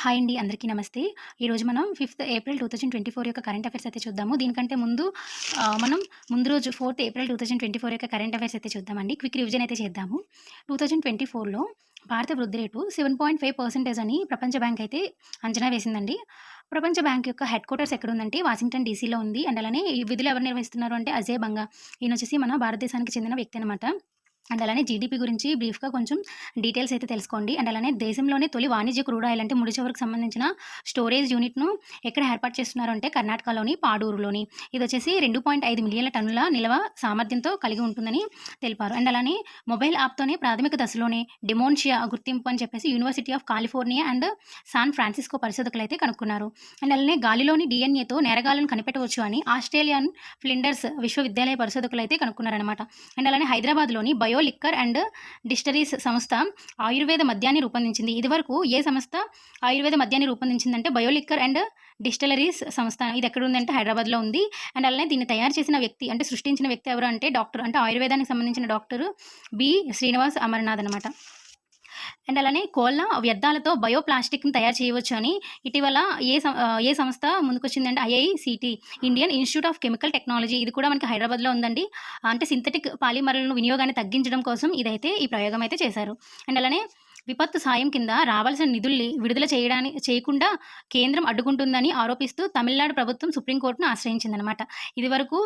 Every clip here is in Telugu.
హాయ్ అండి అందరికీ నమస్తే. ఈరోజు మనం fifth April two thousand twenty four యొక్క కరెంట్ అఫైర్స్ అయితే చూద్దాము. దీనికంటే ముందు మనం ముందు రోజు fourth April two thousand twenty four యొక్క కరెంట్ అఫైర్స్ అయితే చూద్దామండి. క్విక్ రివిజన్ అయితే చేద్దాము. టూ థౌజండ్ ట్వంటీ ఫోర్లో భారత వృద్ధి rate seven point five percentage అని ప్రపంచ బ్యాంక్ అయితే అంచనా వేసిందండి. ప్రపంచ బ్యాంక్ యొక్క హెడ్ క్వార్టర్స్ ఎక్కడ ఉందంటే వాషింగ్టన్ డీసీలో ఉంది. అండ్ అలానే ఈ విధులు ఎవరు నిర్వహిస్తున్నారు అంటే అజయ్ బంగా. ఈయన వచ్చేసి మన భారతదేశానికి చెందిన వ్యక్తి అనమాట అండ్ అలానే జీడిపి గురించి బ్రీఫ్గా కొంచెం డీటెయిల్స్ అయితే తెలుసుకోండి. అండ్ అలానే దేశంలోనే తొలి వాణిజ్య క్రూడ్ ఆయిల్ అంటే ముడి చమురుకు సంబంధించిన స్టోరేజ్ యూనిట్ను ఎక్కడ ఏర్పాటు చేస్తున్నారు అంటే కర్ణాటకలోని పాడూరులోని. ఇది వచ్చేసి రెండు పాయింట్ ఐదు మిలియన్ల టన్నుల నిల్వ సామర్థ్యంతో కలిగి ఉంటుందని తెలిపారు. అండ్ అలానే మొబైల్ యాప్తోనే ప్రాథమిక దశలోనే డిమోన్షియా గుర్తింపు అని చెప్పేసి University of California and San Francisco పరిశోధకులు అయితే కనుక్కున్నారు. అండ్ అలానే గాలిలోని డిఎన్ఏతో నేరగాలను కనిపెట్టవచ్చు అని ఆస్ట్రేలియన్ ఫ్లిండర్స్ విశ్వవిద్యాలయ పరిశోధకులు అయితే కనుక్కున్నారనమాట అండ్ అలానే హైదరాబాద్లోని బయో లిక్కర్ అండ్ డిస్టరీస్ సంస్థ ఆయుర్వేద మద్యాన్ని రూపొందించింది. ఇదివరకు ఏ సంస్థ ఆయుర్వేద మద్యాన్ని రూపొందించిందంటే బయోలిక్కర్ అండ్ డిస్టలరీస్ సంస్థ. ఇది ఎక్కడ ఉందంటే హైదరాబాద్లో ఉంది. అండ్ అలానే దీన్ని తయారు చేసిన వ్యక్తి అంటే సృష్టించిన వ్యక్తి ఎవరు అంటే డాక్టర్ అంటే ఆయుర్వేదానికి సంబంధించిన డాక్టర్ బి శ్రీనివాస్ అమర్నాథ్ అనమాట అండ్ అలానే కోళ్ళ వ్యర్థాలతో బయోప్లాస్టిక్ని తయారు చేయవచ్చు అని ఇటీవల ఏ సం- ఏ సంస్థ ముందుకొచ్చిందంటే IICT Indian Institute of Chemical Technology. ఇది కూడా మనకి హైదరాబాద్లో ఉందండి. అంటే సింథటిక్ పాలిమర్లను వినియోగాన్ని తగ్గించడం కోసం ఇదైతే ఈ ప్రయోగం అయితే చేశారు. అండ్ అలానే విపత్తు సాయం కింద రావాల్సిన నిధుల్ని విడుదల చేయడానికి చేయకుండా కేంద్రం అడ్డుకుంటుందని ఆరోపిస్తూ తమిళనాడు ప్రభుత్వం సుప్రీంకోర్టును ఆశ్రయించిందనమాట. ఇది వరకు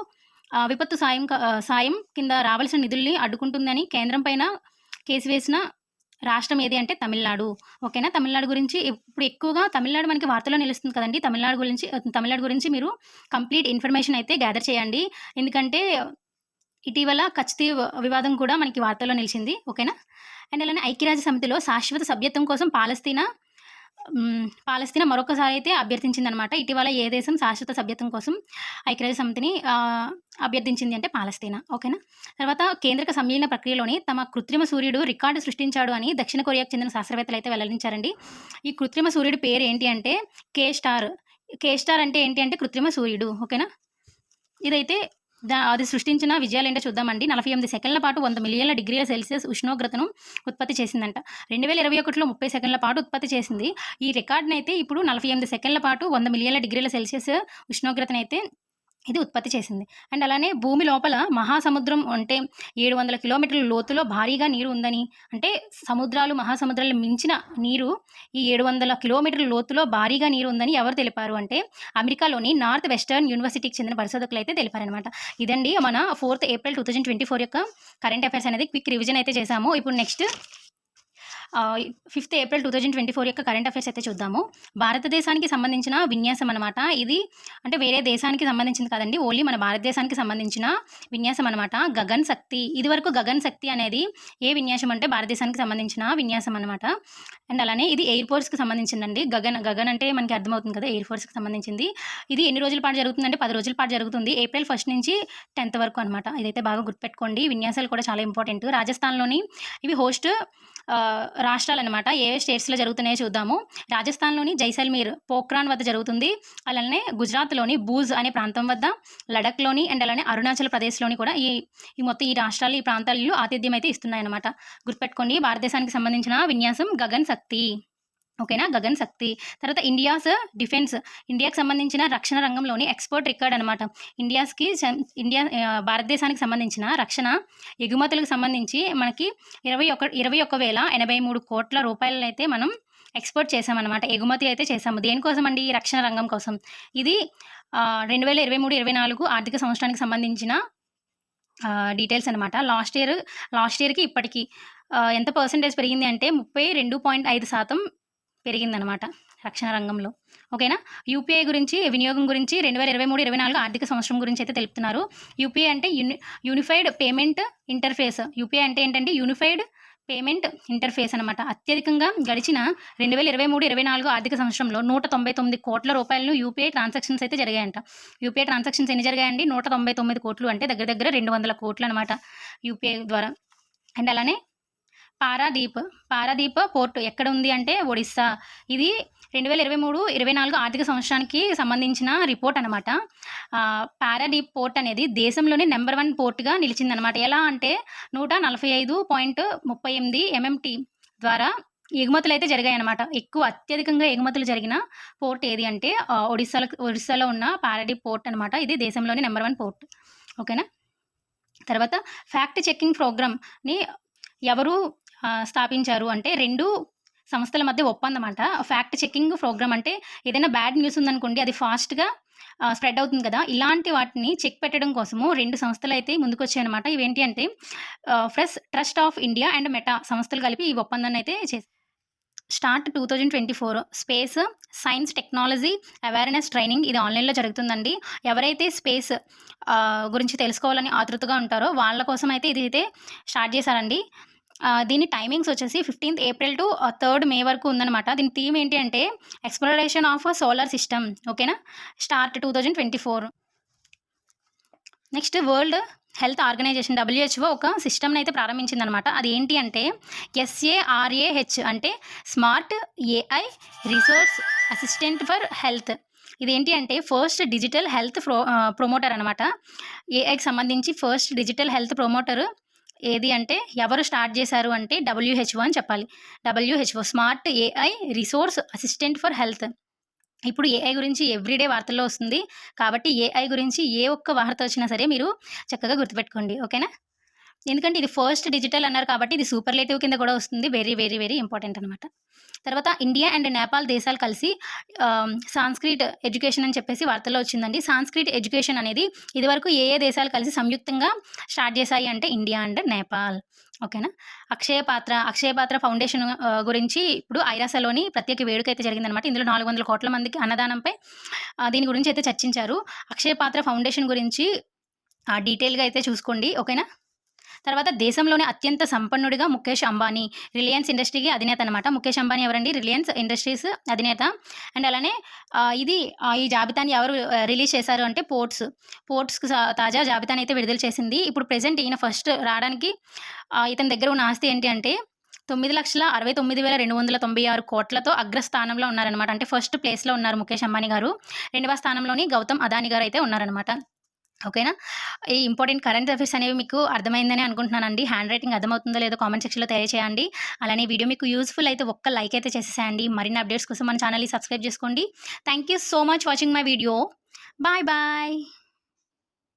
విపత్తు సాయం సాయం కింద రావాల్సిన నిధుల్ని అడ్డుకుంటుందని కేంద్రం పైన కేసు వేసిన రాష్ట్రం ఏది అంటే తమిళనాడు. ఓకేనా? తమిళనాడు గురించి ఇప్పుడు ఎక్కువగా తమిళనాడు మనకి వార్తలో నిలుస్తుంది కదండి. తమిళనాడు గురించి తమిళనాడు గురించి మీరు కంప్లీట్ ఇన్ఫర్మేషన్ అయితే గ్యాదర్ చేయండి. ఎందుకంటే ఇటీవల ఖచ్చితీ వివాదం కూడా మనకి వార్తల్లో నిలిచింది. ఓకేనా? అండ్ అలానే ఐక్యరాజ్య సమితిలో శాశ్వత సభ్యత్వం కోసం పాలస్తీనా పాలస్తీనా మరొకసారి అయితే అభ్యర్థించిందనమాట. ఇటీవల ఏ దేశం శాశ్వత సభ్యత్వం కోసం ఐక్యరాజ్య సమితిని అభ్యర్థించింది అంటే పాలస్తీనా. ఓకేనా? తర్వాత కేంద్రక సమ్మేళన ప్రక్రియలోని తమ కృత్రిమ సూర్యుడు రికార్డు సృష్టించాడు అని దక్షిణ కొరియాకు చెందిన శాస్త్రవేత్తలు అయితే వెల్లడించారండి. ఈ కృత్రిమ సూర్యుడి పేరు ఏంటి అంటే కే స్టార్. కే స్టార్ అంటే ఏంటి అంటే కృత్రిమ సూర్యుడు. ఓకేనా? ఇదైతే అది సృష్టించిన విజయాలు ఏంటో చూద్దామండి. నలభై ఎనిమిది సెకండ్ల పాటు వంద మిలియన్ల డిగ్రీల సెల్సియస్ ఉష్ణోగ్రతను ఉత్పత్తి చేసిందంట. రెండు వేల ఇరవై ఒకటిలో ముప్పై సెకండ్ల పాటు ఉత్పత్తి చేసింది. ఈ రికార్డునైతే ఇప్పుడు నలభై ఎనిమిది సెకండ్ల పాటు వంద మిలియన్ల డిగ్రీల సెల్సియస్ ఉష్ణోగ్రతనైతే ఇది ఉత్పత్తి చేసింది. అండ్ అలానే భూమి లోపల మహాసముద్రం అంటే ఏడు వందల కిలోమీటర్ల లోతులో భారీగా నీరు ఉందని అంటే సముద్రాలు మహాసముద్రాలు మించిన నీరు ఈ ఏడు వందల కిలోమీటర్ల లోతులో భారీగా నీరు ఉందని ఎవరు తెలిపారు అంటే అమెరికాలోని నార్త్ వెస్టర్న్ యూనివర్సిటీకి చెందిన పరిశోధకులు అయితే తెలిపారనమాట ఇదండి మన fourth April two thousand twenty four యొక్క కరెంట్ అఫైర్స్ అనేది క్విక్ రివిజన్ అయితే చేశాము. ఇప్పుడు next fifth April two thousand twenty four యొక్క కరెంట్ అఫైర్స్ అయితే చూద్దాము. భారతదేశానికి సంబంధించిన విన్యాసం అనమాట ఇది అంటే వేరే దేశానికి సంబంధించింది కాదండి. ఓన్లీ మన భారతదేశానికి సంబంధించిన విన్యాసం అనమాట గగన్ శక్తి ఇది వరకు గగన్ శక్తి అనేది ఏ విన్యాసం అంటే భారతదేశానికి సంబంధించిన విన్యాసం అనమాట అండ్ అలానే ఇది ఎయిర్ ఫోర్స్కి సంబంధించిందండి. గగన్ గగన్ అంటే మనకి అర్థమవుతుంది కదా ఎయిర్ ఫోర్స్కి సంబంధించింది. ఇది ఎన్ని రోజుల పాటు జరుగుతుందంటే పది రోజుల పాటు జరుగుతుంది. ఏప్రిల్ ఫస్ట్ నుంచి టెన్త్ వరకు అనమాట ఇదైతే బాగా గుర్తుపెట్టుకోండి. విన్యాసాలు కూడా చాలా ఇంపార్టెంట్. రాజస్థాన్లోని ఇవి హోస్ట్ రాష్ట్రాలు అనమాట ఏవే స్టేట్స్లో జరుగుతున్నాయో చూద్దాము. రాజస్థాన్లోని జైసల్మీర్ పోఖ్రాన్ వద్ద జరుగుతుంది. అలానే గుజరాత్లోని బూజ్ అనే ప్రాంతం వద్ద లడఖ్లోని అండ్ అలానే అరుణాచల్ ప్రదేశ్లోని కూడా ఈ ఈ మొత్తం ఈ రాష్ట్రాలు ఈ ప్రాంతాలలో ఆతిథ్యం అయితే ఇస్తున్నాయన్నమాట. గుర్తుపెట్టుకోండి భారతదేశానికి సంబంధించిన విన్యాసం గగన్ శక్తి. ఓకేనా? గగన్ శక్తి. తర్వాత ఇండియాస్ డిఫెన్స్. ఇండియాకి సంబంధించిన రక్షణ రంగంలోని ఎక్స్పోర్ట్ రికార్డ్ అనమాట ఇండియాస్కి ఇండియా భారతదేశానికి సంబంధించిన రక్షణ ఎగుమతులకు సంబంధించి మనకి ఇరవై ఒక ఇరవై ఒక వేల ఎనభై మూడు కోట్ల రూపాయలైతే మనం ఎక్స్పోర్ట్ చేసామన్నమాట ఎగుమతి అయితే చేసాము దేనికోసం అండి ఈ రక్షణ రంగం కోసం? ఇది రెండు వేల ఇరవై మూడు ఇరవై నాలుగు ఆర్థిక సంవత్సరానికి సంబంధించిన డీటెయిల్స్ అనమాట లాస్ట్ ఇయర్ లాస్ట్ ఇయర్కి ఇప్పటికి ఎంత పర్సంటేజ్ పెరిగింది అంటే ముప్పై రెండు పాయింట్ ఐదు శాతం పెరిగిందనమాట రక్షణ రంగంలో. ఓకేనా? యూపీఐ గురించి వినియోగం గురించి రెండు వేల ఇరవై మూడు ఇరవై నాలుగు ఆర్థిక సంవత్సరం గురించి అయితే తెలుపుతున్నారు. యూపీఐ అంటే uni unified payment interface UPI అంటే ఏంటంటే యూనిఫైడ్ పేమెంట్ ఇంటర్ఫేస్ అనమాట. అత్యధికంగా గడిచిన రెండు వేల ఇరవై మూడు ఇరవై నాలుగు ఆర్థిక సంవత్సరంలో నూట తొంభై తొమ్మిది కోట్ల రూపాయలను యూపీఐ ట్రాన్సాక్షన్స్ అయితే జరిగాయంట. యూపీఐ ట్రాన్సాక్షన్స్ ఎన్ని జరిగాయండి? నూట తొంభై తొమ్మిది కోట్లు అంటే దగ్గర దగ్గర రెండు వందల కోట్లు అనమాట యూపీఐ ద్వారా. అండ్ అలానే పారాదీప్ పారాదీప్ పోర్ట్ ఎక్కడ ఉంది అంటే ఒడిస్సా. ఇది రెండు వేల ఇరవై మూడు ఇరవై నాలుగు ఆర్థిక సంవత్సరానికి సంబంధించిన రిపోర్ట్ అనమాట పారాడీప్ పోర్ట్ అనేది దేశంలోనే నెంబర్ వన్ పోర్ట్గా నిలిచిందనమాట ఎలా అంటే నూట నలభై ఐదు పాయింట్ ముప్పై ఎనిమిది ఎంఎంటీ ద్వారా ఎగుమతులు అయితే జరిగాయి అనమాట ఎక్కువ అత్యధికంగా ఎగుమతులు జరిగిన పోర్ట్ ఏది అంటే ఆ, ఒడిస్సాలో ఒడిస్సాలో ఉన్న పారాదీప్ పోర్ట్ అనమాట ఇది దేశంలోని నెంబర్ వన్ పోర్ట్. ఓకేనా? తర్వాత ఫ్యాక్ట్ చెకింగ్ ప్రోగ్రామ్ని ఎవరు స్థాపించారు అంటే రెండు సంస్థల మధ్య ఒప్పందం అంట ఫ్యాక్ట్ చెకింగ్ ప్రోగ్రామ్ అంటే ఏదైనా బ్యాడ్ న్యూస్ ఉందనుకోండి అది ఫాస్ట్గా స్ప్రెడ్ అవుతుంది కదా. ఇలాంటి వాటిని చెక్ పెట్టడం కోసము రెండు సంస్థలు అయితే ముందుకొచ్చాయన్నమాట. ఇవేంటి అంటే fresh trust of India and Meta సంస్థలు కలిపి ఈ ఒప్పందాన్ని అయితే చేసి start two thousand twenty four. Space science technology awareness training ఇది ఆన్లైన్లో జరుగుతుందండి. ఎవరైతే స్పేస్ గురించి తెలుసుకోవాలని ఆతృతగా ఉంటారో వాళ్ళ కోసం అయితే ఇది అయితే స్టార్ట్ చేశారండి. దీని టైమింగ్స్ వచ్చేసి fifteenth April to third May వరకు ఉందన్నమాట. దీని థీమ్ ఏంటి అంటే ఎక్స్ప్లోరేషన్ ఆఫ్ సోలార్ సిస్టమ్ ఓకేనా start two thousand twenty four next World Health Organization WHO ఒక సిస్టమ్ని అయితే ప్రారంభించిందనమాట అది ఏంటి అంటే S A R A H అంటే smart AI resource assistant for health ఇదేంటి అంటే first digital health pro promoter అనమాట ఏఐకి సంబంధించి ఫస్ట్ డిజిటల్ హెల్త్ ప్రొమోటర్ ఏది అంటే ఎవరు స్టార్ట్ చేశారు అంటే డబ్ల్యూహెచ్ఓ అని చెప్పాలి. WHO smart AI resource assistant for health. ఇప్పుడు ఏఐ గురించి ఎవ్రీడే వార్తల్లో వస్తుంది. కాబట్టి ఏఐ గురించి ఏ ఒక్క వార్త వచ్చినా సరే మీరు చక్కగా గుర్తుపెట్టుకోండి. ఓకేనా? ఎందుకంటే ఇది ఫస్ట్ డిజిటల్ అన్నారు కాబట్టి ఇది సూపర్లేటివ్ కింద కూడా వస్తుంది. వెరీ వెరీ వెరీ ఇంపార్టెంట్ అనమాట తర్వాత ఇండియా అండ్ నేపాల్ దేశాలు కలిసి సాంస్క్రిట్ ఎడ్యుకేషన్ అని చెప్పేసి వార్తల్లో వచ్చిందండి. సాంస్క్రిట్ ఎడ్యుకేషన్ అనేది ఇదివరకు ఏ ఏ దేశాలు కలిసి సంయుక్తంగా స్టార్ట్ చేశాయి అంటే ఇండియా అండ్ నేపాల్. ఓకేనా? అక్షయ పాత్ర అక్షయ పాత్ర ఫౌండేషన్ గురించి ఇప్పుడు ఐరాసలోని ప్రత్యేక వేడుక అయితే జరిగిందనమాట ఇందులో నాలుగు వందల కోట్ల మందికి అన్నదానంపై దీని గురించి అయితే చర్చించారు. అక్షయ పాత్ర ఫౌండేషన్ గురించి డీటెయిల్గా అయితే చూసుకోండి. ఓకేనా? తర్వాత దేశంలోనే అత్యంత సంపన్నుడిగా ముఖేష్ అంబానీ రిలయన్స్ ఇండస్ట్రీకి అధినేత అనమాట ముఖేష్ అంబానీ ఎవరండి? రిలయన్స్ ఇండస్ట్రీస్ అధినేత. అండ్ అలానే ఇది ఈ జాబితాని ఎవరు రిలీజ్ చేశారు అంటే పోర్ట్స్. పోర్ట్స్కి తాజా జాబితాని అయితే విడుదల చేసింది. ఇప్పుడు ప్రజెంట్ ఈయన ఫస్ట్ రావడానికి ఇతని దగ్గర ఉన్న ఆస్తి ఏంటి అంటే తొమ్మిది లక్షల అరవై తొమ్మిది వేల రెండు వందల తొంభై ఆరు కోట్లతో అగ్రస్థానంలో ఉన్నారనమాట అంటే ఫస్ట్ ప్లేస్లో ఉన్నారు ముఖేష్ అంబానీ గారు. రెండవ స్థానంలోని గౌతమ్ అదాని గారు అయితే ఉన్నారనమాట ఓకేనా? ఈ ఇంపార్టెంట్ కరెంట్ అఫైర్స్ అనేవి మీకు అర్థమైందని అనుకుంటున్నానండి. హ్యాండ్ రైటింగ్ అర్థమవుతుందో లేదో కామెంట్ సెక్షన్లో తెలియచేయండి. అలానే వీడియో మీకు యూస్ఫుల్ అయితే ఒక్క లైక్ అయితే చేసేసేయండి. మరిన్ని అప్డేట్స్ కోసం మన ఛానల్ని సబ్స్క్రైబ్ చేసుకోండి. Thank you so much watching my video. Bye bye.